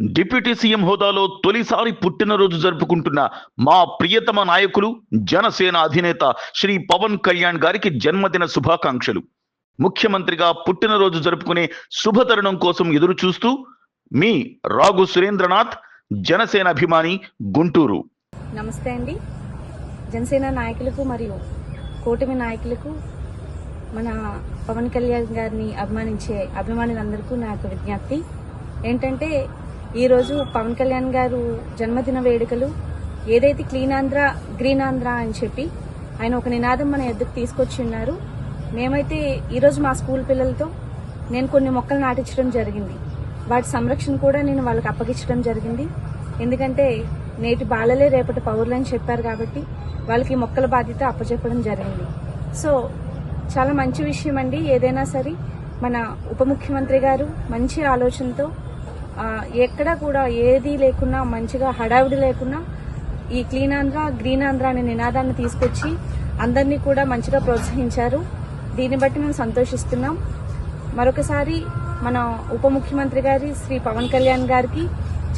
Deputy CM హోదాలో తొలిసారి పుట్టినరోజు జరుపుకుంటున్న మా ప్రియతమ నాయకులు జనసేన అధినేత శ్రీ పవన్ కళ్యాణ్ గారికి జన్మదిన శుభాకాంక్షలు. ముఖ్యమంత్రిగా పుట్టినరోజు జరుపుకునే శుభతరుణం కోసం ఎదురు చూస్తూ మీ రాగు సురేంద్రనాథ్ జనసేన అభిమాని గుంటూరు. నమస్తే అండి. జనసేన నాయకులకు మరియు కూటమి నాయకులకు మన పవన్ కళ్యాణ్ గారిని అభిమానించే అభిమానులందరికీ నా యొక్క విజ్ఞప్తి. ఏంటంటే ఈరోజు పవన్ కళ్యాణ్ గారు జన్మదిన వేడుకలు ఏదైతే క్లీన్ ఆంధ్ర గ్రీన్ ఆంధ్ర అని చెప్పి ఆయన ఒక నినాదం మన ఎద్దుకు తీసుకొచ్చి ఉన్నారు. మేమైతే ఈరోజు మా స్కూల్ పిల్లలతో నేను కొన్ని మొక్కలు నాటించడం జరిగింది. వాటి సంరక్షణ కూడా నేను వాళ్ళకి అప్పగించడం జరిగింది. ఎందుకంటే నేటి బాలలే రేపటి పౌరులు అని చెప్పారు కాబట్టి వాళ్ళకి మొక్కల బాధ్యత అప్పచెప్పడం జరిగింది. సో చాలా మంచి విషయం అండి. ఏదైనా సరే మన ఉప ముఖ్యమంత్రి గారు మంచి ఆలోచనతో ఎక్కడ కూడా ఏది లేకున్నా మంచిగా హడావిడి లేకున్నా ఈ క్లీన్ ఆంధ్ర గ్రీన్ ఆంధ్ర అనే నినాదాన్ని తీసుకొచ్చి అందరినీ కూడా మంచిగా ప్రోత్సహించారు. దీన్ని బట్టి మేము సంతోషిస్తున్నాం. మరొకసారి మన ఉప ముఖ్యమంత్రి గారి శ్రీ పవన్ కళ్యాణ్ గారికి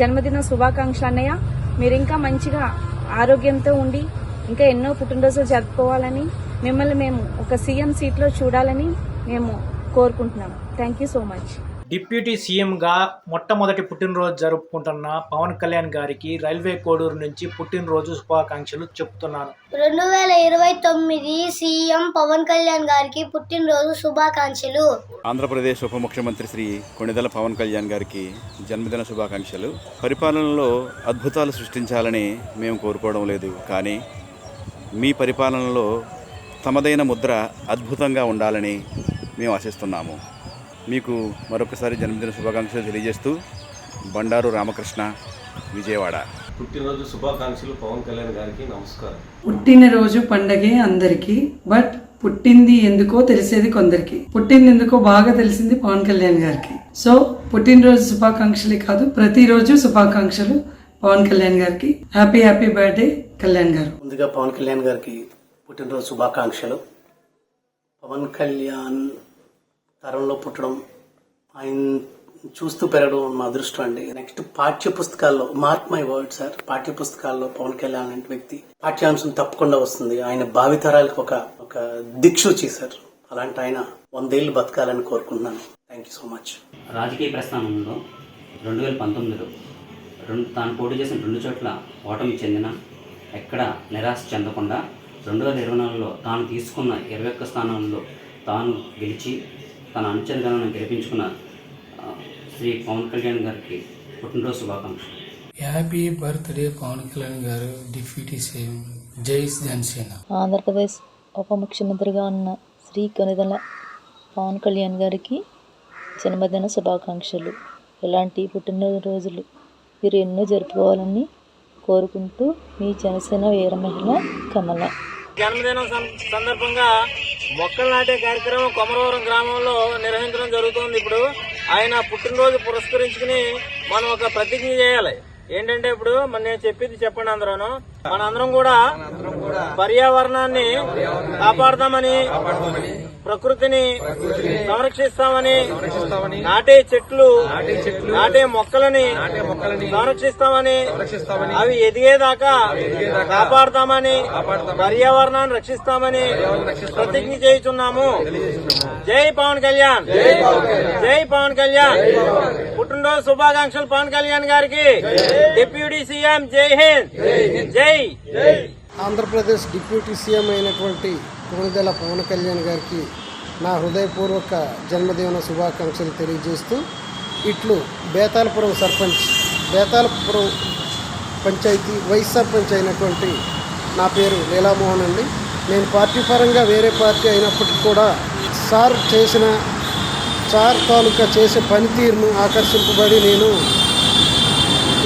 జన్మదిన శుభాకాంక్షలు అన్నయ్య. మీరు ఇంకా మంచిగా ఆరోగ్యంతో ఉండి ఇంకా ఎన్నో పుట్టినరోజులు జరుపుకోవాలని మిమ్మల్ని మేము ఒక సీఎం సీట్లో చూడాలని మేము కోరుకుంటున్నాం. Thank you so much deputy సీఎంగా మొట్టమొదటి పుట్టినరోజు జరుపుకుంటున్న పవన్ కళ్యాణ్ గారికి రైల్వే కోడూరు నుంచి పుట్టినరోజు శుభాకాంక్షలు చెప్తున్నాను. రెండు వేల ఇరవై తొమ్మిది సీఎం పవన్ కళ్యాణ్ గారికి పుట్టినరోజు శుభాకాంక్షలు. ఆంధ్రప్రదేశ్ ఉప ముఖ్యమంత్రి శ్రీ కొణిదెల పవన్ కళ్యాణ్ గారికి జన్మదిన శుభాకాంక్షలు. పరిపాలనలో అద్భుతాలు సృష్టించాలని మేము కోరుకోవడం లేదు. కానీ మీ పరిపాలనలో తమదైన ముద్ర అద్భుతంగా ఉండాలని మేము ఆశిస్తున్నాము. మీకు మరొకసారి జన్మదిన శుభాకాంక్షలు తెలియజేస్తూ బండారు రామకృష్ణ విజయవాడ. పుట్టినరోజు శుభాకాంక్షలు పవన్ కళ్యాణ్ గారికి నమస్కారం. పుట్టినరోజు పండగే అందరికి బట్ పుట్టింది ఎందుకో తెలిసేది కొందరికి. పుట్టింది ఎందుకో బాగా తెలిసింది పవన్ కళ్యాణ్ గారికి. సో పుట్టినరోజు శుభాకాంక్షలే కాదు ప్రతిరోజు శుభాకాంక్షలు పవన్ కళ్యాణ్ గారికి. హ్యాపీ హ్యాపీ బర్త్డే కళ్యాణ్ గారు. ముందుగా పవన్ కళ్యాణ్ గారికి పుట్టినరోజు శుభాకాంక్షలు. పవన్ కళ్యాణ్ తరంలో పుట్టడం ఆయన చూస్తూ పెరగడం మా అదృష్టం అండి. నెక్స్ట్ పాఠ్య పుస్తకాల్లో మార్క్ మై వర్డ్ సార్ పాఠ్య పుస్తకాల్లో పవన్ కళ్యాణ్ లాంటి వ్యక్తి పాఠ్యాంశం తప్పకుండా వస్తుంది. ఆయన భావితరాలకు ఒక ఒక దిక్సూచి సార్. అలాంటి ఆయన వందేళ్ళు బతకాలని కోరుకుంటున్నాను. థ్యాంక్ యూ సో మచ్ రాజకీయ ప్రస్థానంలో రెండు వేల పంతొమ్మిదిలో రెండు తాను పోటీ చేసిన రెండు చోట్ల ఓటమి చెందిన ఎక్కడ నిరాశ చెందకుండా రెండు వేల ఇరవై నాలుగులో తాను తీసుకున్న ఇరవై ఒక్క స్థానంలో తాను గెలిచి తన అనుచరులను గెలిపించుకున్న శ్రీ పవన్ కళ్యాణ్ గారికి పుట్టినరోజు శుభాకాంక్షలు. హ్యాపీ బర్త్డే పవన్ కళ్యాణ్ గారు. డిప్యూటీ సీఎం జై జనసేన. ఆంధ్రప్రదేశ్ ఉప ముఖ్యమంత్రిగా ఉన్న శ్రీ కొనిదల పవన్ కళ్యాణ్ గారికి జన్మదిన శుభాకాంక్షలు. ఇలాంటి పుట్టినరోజులు మీరు ఎన్నో జరుపుకోవాలని కోరుకుంటూ మీ జనసేన వీర మహిళ కమల. జన్మదినం సందర్భంగా మొక్కలు నాటే కార్యక్రమం కొమరవరం గ్రామంలో నిర్వహించడం జరుగుతుంది. ఇప్పుడు ఆయన పుట్టినరోజు పురస్కరించుకుని మనం ఒక ప్రతిజ్ఞ చేయాలి. ఏంటంటే ఇప్పుడు మన నేను చెప్పింది చెప్పండి అందరూను. మనందరం కూడా పర్యావరణాన్ని కాపాడదామని ప్రకృతిని సంరక్షిస్తామని నాటే చెట్లు నాటే మొక్కలని సంరక్షిస్తామని అవి ఎదిగేదాకా కాపాడతామని పర్యావరణాన్ని రక్షిస్తామని ప్రతిజ్ఞ చేయుచున్నాము. జై పవన్ కళ్యాణ్. జై పవన్ కళ్యాణ్. పుట్టినరోజు శుభాకాంక్షలు పవన్ కళ్యాణ్ గారికి. డిప్యూటీ సీఎం జై హింద్. జై ఆంధ్రప్రదేశ్ డిప్యూటీ సీఎం అయినటువంటి కొణిదెల పవన్ కళ్యాణ్ గారికి నా హృదయపూర్వక జన్మదిన శుభాకాంక్షలు తెలియజేస్తూ ఇట్లు బేతాలపురం సర్పంచ్ బేతాలపురం పంచాయతీ వైస్ సర్పంచ్ అయినటువంటి నా పేరు లీలామోహన్ అండి. నేను పార్టీ పరంగా వేరే పార్టీ అయినప్పటికీ కూడా సార్ చేసిన సార్ తాలూకా చేసే పనితీరును ఆకర్షింపబడి నేను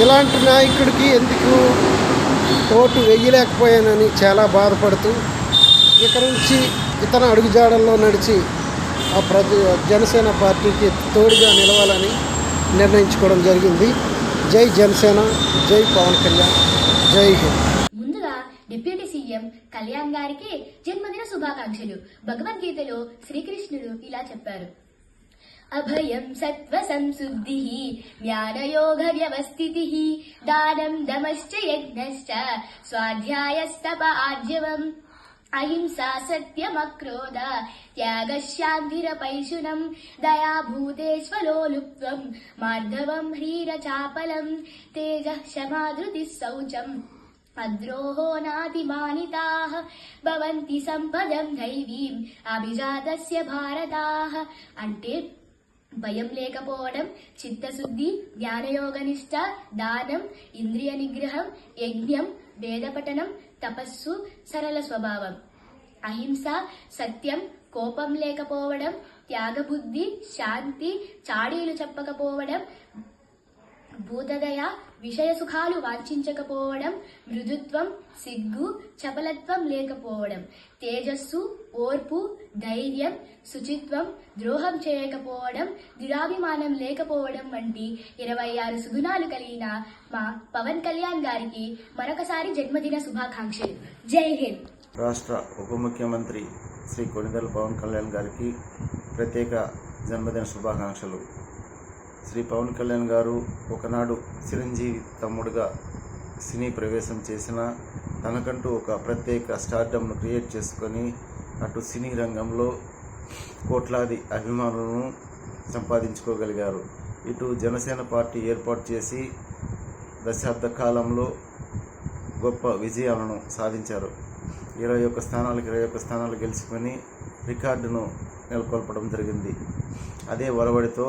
ఇలాంటి నాయకుడికి ఎందుకు ఓటు వేయలేకపోయానని చాలా బాధపడుతూ వికరించి ఇతర అడుగుజాడల్లో నడిచి ఆ ప్రజ జనసేన పార్టీకి తోడుగా నిలవాలని నిర్ణయించుకోవడం జరిగింది. జై జనసేన జై పవన్ కళ్యాణ్ జై హింద్. ముందుగా డిప్యూటీ సీఎం కళ్యాణ్ గారికి జన్మదిన శుభాకాంక్షలు. భగవద్గీతలో శ్రీకృష్ణుడు ఇలా చెప్పారు. అభయం సత్వ సంశుద్ధి జ్ఞానయోగ వ్యవస్థితి దానం దమశ్చ యజ్ఞశ్చ స్వాధ్యాయస్తప ఆజ్యవం అహింసా సత్యమక్రోధ త్యాగశాంతిరపైశునం దయాభూతేష్లోలుప్వం మార్ధవం హ్రీరచాపలం తేజ క్షమాధృతి శౌచం అద్రోహో నాతిమానితాః భవంతి సంపదం దైవీం అభిజాతస్య భారతాః అంటే భయం లేకపోవడం చిత్తశుద్ధి జ్ఞానయోగనిష్ట దానం ఇంద్రియ నిగ్రహం యజ్ఞం వేదపఠనం తపస్సు సరళ స్వభావం. అహింస సత్యం కోపం లేకపోవడం త్యాగబుద్ధి శాంతి చాడీలు చెప్పకపోవడం భూతదయ విషయ సుఖాలు వాంఛించకపోవడం మృదుత్వం సిగ్గు చపలత్వం లేకపోవడం తేజస్సు ఓర్పు ధైర్యం శుచిత్వం ద్రోహం చేయకపోవడం దురాభిమానం లేకపోవడం వంటి ఇరవై ఆరు సుగుణాలు కలిగిన మా పవన్ కళ్యాణ్ గారికి మరొకసారి జన్మదిన శుభాకాంక్షలు. జై హింద్. రాష్ట్ర ఉప ముఖ్యమంత్రి శ్రీ కొనిదల పవన్ కళ్యాణ్ గారికి ప్రత్యేక జన్మదిన శుభాకాంక్షలు. శ్రీ పవన్ కళ్యాణ్ గారు ఒకనాడు చిరంజీవి తమ్ముడుగా సినీ ప్రవేశం చేసిన తనకంటూ ఒక ప్రత్యేక స్టార్డమ్ను క్రియేట్ చేసుకొని అటు సినీ రంగంలో కోట్లాది అభిమానులను సంపాదించుకోగలిగారు. ఇటు జనసేన పార్టీ ఏర్పాటు చేసి దశాబ్ద కాలంలో గొప్ప విజయాలను సాధించారు. ఇరవై ఒక్క స్థానాలకు ఇరవై ఒక్క స్థానాలు గెలుచుకొని రికార్డును నెలకొల్పడం జరిగింది. అదే ఒరవడితో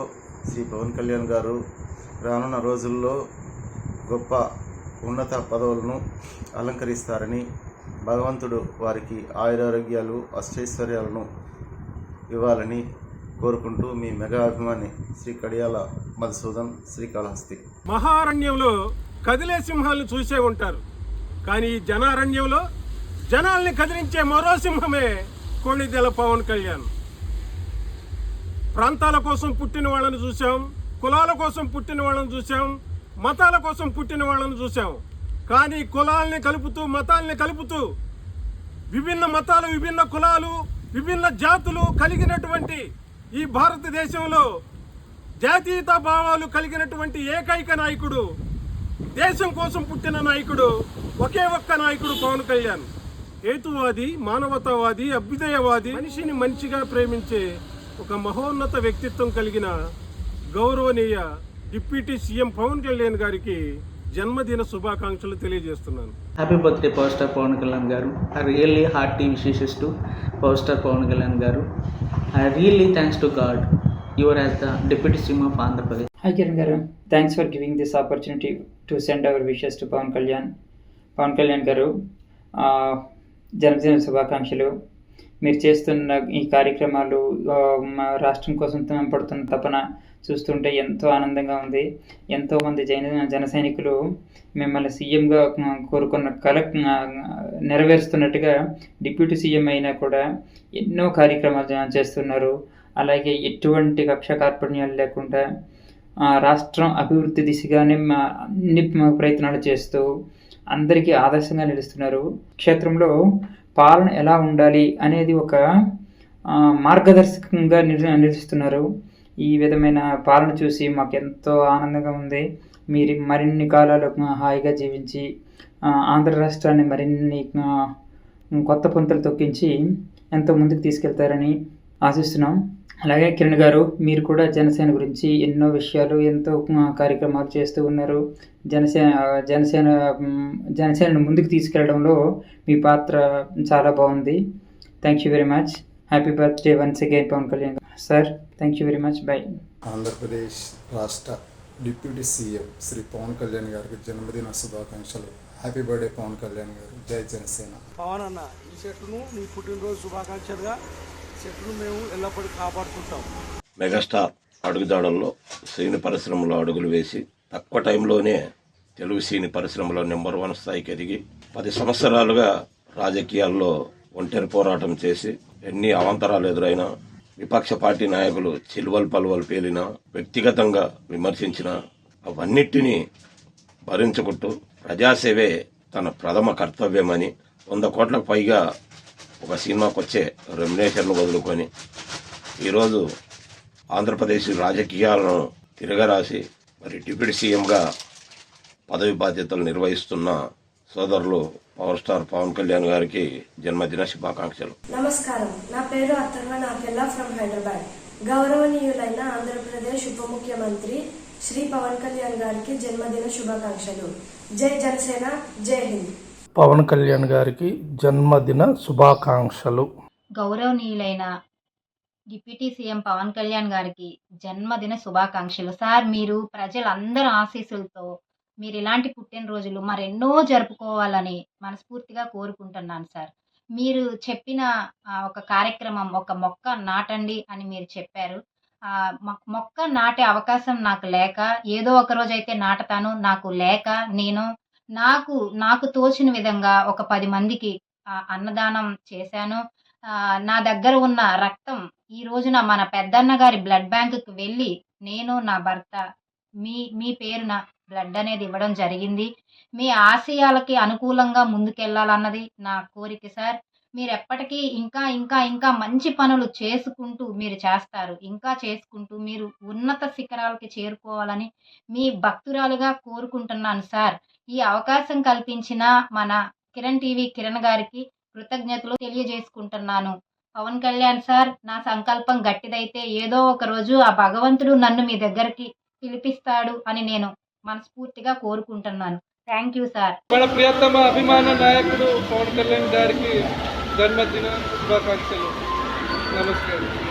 శ్రీ పవన్ కళ్యాణ్ గారు రానున్న రోజుల్లో గొప్ప ఉన్నత పదవులను అలంకరిస్తారని భగవంతుడు వారికి ఆయురారోగ్యాలు అష్టైశ్వర్యాలను ఇవ్వాలని కోరుకుంటూ మీ మెగా అభిమాని శ్రీ కడియాల మధుసూదన్ శ్రీకాళహస్తి. మహారణ్యంలో కదిలే సింహాలను చూసే ఉంటారు. కానీ ఈ జనారణ్యంలో జనాల్ని కదిలించే మరో సింహమే కొణిదెల పవన్ కళ్యాణ్. ప్రాంతాల కోసం పుట్టిన వాళ్ళని చూసాం కులాల కోసం పుట్టిన వాళ్ళని చూసాం మతాల కోసం పుట్టిన వాళ్ళని చూసాం కానీ కులాల్ని కలుపుతూ మతాల్ని కలుపుతూ విభిన్న మతాలు విభిన్న కులాలు విభిన్న జాతులు కలిగినటువంటి ఈ భారతదేశంలో జాతీయత భావాలు కలిగినటువంటి ఏకైక నాయకుడు దేశం కోసం పుట్టిన నాయకుడు ఒకే ఒక్క నాయకుడు పవన్ కళ్యాణ్. హేతువాది మానవతావాది అభ్యుదయవాది మనిషిని మంచిగా ప్రేమించే ఒక మహోన్నత వ్యక్తిత్వం కలిగిన గౌరవనీయ డిప్యూటీ సీఎం పవన్ కళ్యాణ్ గారికి జన్మదిన శుభాకాంక్షలు తెలియజేస్తున్నాను. Happy birthday power star Pawan Kalyan garu I really hearty wishes to power star Pawan Kalyan garu I really thanks to God your as the deputy CM of Andhra Pradesh hi Kiran garu. Thanks for giving this opportunity to send our wishes to Pawan Kalyan Pawan Kalyan garu ఆ, జన్మదిన శుభాకాంక్షలు. మీరు చేస్తున్న ఈ కార్యక్రమాలు మా రాష్ట్రం కోసం త- పడుతున్న తపన చూస్తుంటే ఎంతో ఆనందంగా ఉంది. ఎంతోమంది జైన జన సైనికులు మిమ్మల్ని సీఎంగా కోరుకున్న కల నెరవేరుస్తున్నట్టుగా డిప్యూటీ సీఎం అయినా కూడా ఎన్నో కార్యక్రమాలు చేస్తున్నారు. అలాగే ఎటువంటి కక్ష కార్పణ్యాలు లేకుండా రాష్ట్రం అభివృద్ధి దిశగానే మా అన్ని ప్రయత్నాలు చేస్తూ అందరికీ ఆదర్శంగా నిలుస్తున్నారు. క్షేత్రంలో పాలన ఎలా ఉండాలి అనేది ఒక మార్గదర్శకంగా నిలు ఈ విధమైన పాలన చూసి మాకు ఎంతో ఆనందంగా ఉంది. మీరు మరిన్ని కాలాలు హాయిగా జీవించి ఆంధ్ర రాష్ట్రాన్ని మరిన్ని కొత్త పుంతలు తొక్కించి ఎంతో ముందుకు తీసుకెళ్తారని ఆశిస్తున్నాం. అలాగే కిరణ్ గారు మీరు కూడా జనసేన గురించి ఎన్నో విషయాలు ఎంతో కార్యక్రమాలు చేస్తూ ఉన్నారు. జనసేన జనసేన జనసేనను ముందుకు తీసుకెళ్ళడంలో మీ పాత్ర చాలా బాగుంది. Thank you very much happy birthday once again Pawan Kalyan sir thank you very much by Andhra Pradesh రాష్ట్ర డిప్యూటీ సీఎం శ్రీ పవన్ కళ్యాణ్ గారికి జన్మదిన శుభాకాంక్షలు. హ్యాపీ బర్త్డే పవన్ కళ్యాణ్ గారు. జై జనసేన. పవన్ అన్న ఈ చెట్టును నీ పుట్టినరోజు శుభాకాంక్షలుగా చెట్టును మేము ఎల్లప్పటికీ కాపాడుకుంటాం. మెగాస్టార్ అడుగుదాడల్లో సినీ పరిశ్రమలో అడుగులు వేసి తక్కువ టైంలోనే తెలుగు సినీ పరిశ్రమలో నెంబర్ వన్ స్థాయికి ఎదిగి పది సంవత్సరాలుగా రాజకీయాల్లో ఒంటరి పోరాటం చేసి ఎన్ని అవాంతరాలు ఎదురైనా విపక్ష పార్టీ నాయకులు చిలువలు పలువలు పేలినా వ్యక్తిగతంగా విమర్శించిన అవన్నిటినీ భరించుకుంటూ ప్రజాసేవే తన ప్రథమ కర్తవ్యమని వంద కోట్లకు పైగా ఒక సినిమాకు వచ్చే రెమ్యునేషన్లు వదులుకొని ఈరోజు ఆంధ్రప్రదేశ్ రాజకీయాలను తిరగరాసి మరి డిప్యూటీ సీఎంగా పదవి బాధ్యతలు నిర్వహిస్తున్న సోదరులు పవర్ స్టార్ పవన్ కళ్యాణ్ గారికి జన్మదిన శుభాకాంక్షలు. నమస్కారం. నా పేరు అథర్వ నాకెల్లా ఫ్రమ్ హైదరాబాద్. గౌరవనీయులైన ఆంధ్రప్రదేశ్ ఉప ముఖ్యమంత్రి శ్రీ పవన్ కళ్యాణ్ గారికి జన్మదిన శుభాకాంక్షలు. జై జనసేన జై హింద్. పవన్ కళ్యాణ్ గారికి జన్మదిన శుభాకాంక్షలు. గౌరవనీయులైన డిప్యూటీ సీఎం పవన్ కళ్యాణ్ గారికి జన్మదిన శుభాకాంక్షలు. సార్ మీరు ప్రజలందరి ఆశీస్సులతో మీరు ఇలాంటి పుట్టినరోజులు మరెన్నో జరుపుకోవాలని మనస్ఫూర్తిగా కోరుకుంటున్నాను సార్. మీరు చెప్పిన ఒక కార్యక్రమం ఒక మొక్క నాటండి అని మీరు చెప్పారు. మొ- మొక్క నాటే అవకాశం నాకు లేక ఏదో ఒక రోజు అయితే నాటుతాను నాకు లేక నేను నాకు నాకు తోచిన విధంగా ఒక పది మందికి అన్నదానం చేశాను. నా దగ్గర ఉన్న రక్తం ఈ రోజున మన పెద్దన్న గారి బ్లడ్ బ్యాంకుకి వెళ్ళి నేను నా భర్త మీ మీ పేరున బ్లడ్ అనేది ఇవ్వడం జరిగింది. మీ ఆశయాలకి అనుకూలంగా ముందుకెళ్ళాలన్నది నా కోరిక సార్. మీరు ఎప్పటికీ ఇంకా ఇంకా ఇంకా మంచి పనులు చేసుకుంటూ మీరు చేస్తారు. ఇంకా చేసుకుంటూ మీరు ఉన్నత శిఖరాలకి చేరుకోవాలని మీ భక్తురాలుగా కోరుకుంటున్నాను సార్. ఈ అవకాశం కల్పించిన మన కిరణ్ టీవీ కిరణ్ గారికి కృతజ్ఞతలు తెలియజేసుకుంటున్నాను. పవన్ కళ్యాణ్ సార్ నా సంకల్పం గట్టిదైతే ఏదో ఒక రోజు ఆ భగవంతుడు నన్ను మీ దగ్గరికి పిలిపిస్తాడు అని నేను మనస్ఫూర్తిగా కోరుకుంటున్నాను. Thank you sir. మన ప్రియతమ అభిమాన నాయకుడు పవన్ కళ్యాణ్ గారికి జన్మదిన శుభాకాంక్షలు. నమస్కారం.